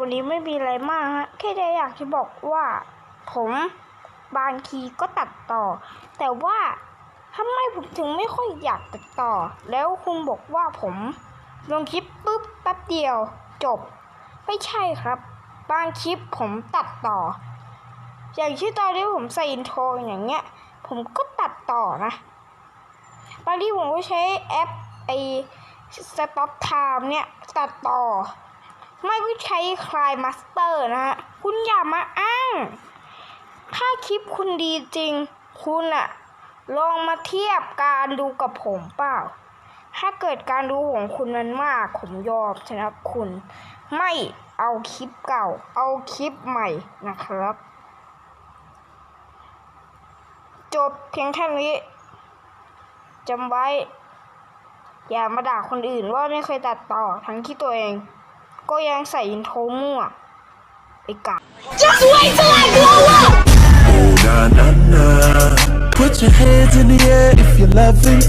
วันนี้ไม่มีอะไรมากฮะแค่ได้อยากจะบอกว่า ผมบางทีก็ตัดต่อ แต่ว่าทำไมผมถึงไม่ค่อยอยากตัดต่อ แล้วคุณบอกว่าผมลงคลิปปุ๊บแป๊บเดียว จบ ไม่ใช่ครับ บางคลิปผมตัดต่อ อย่างที่ตอนที่ผมใส่อินโทรอย่างเงี้ย ผมก็ตัดต่อนะบางทีผมก็ใช้แอปไอสต็อปไทม์เนี่ย ตัดต่อ ไม่ใช้คลายมาสเตอร์นะฮะ คุณอย่ามาอ้าง ถ้าคลิปคุณดีจริง คุณอะลองมาเทียบการดูกับผมเปล่า ถ้าเกิดการดูของคุณมันมาก ผมยอมนะคุณ ไม่เอาคลิปเก่า เอาคลิปใหม่นะครับ จบเพียงแค่นี้จำไว้ อย่ามาด่าคนอื่นว่าไม่เคยตัดต่อทั้งที่ตัวเอง ก็ยังใส่อินโทรมั่วไอ้กา Just wait till I blow up! Oh, na na na. Put your hands in the air if you're loving.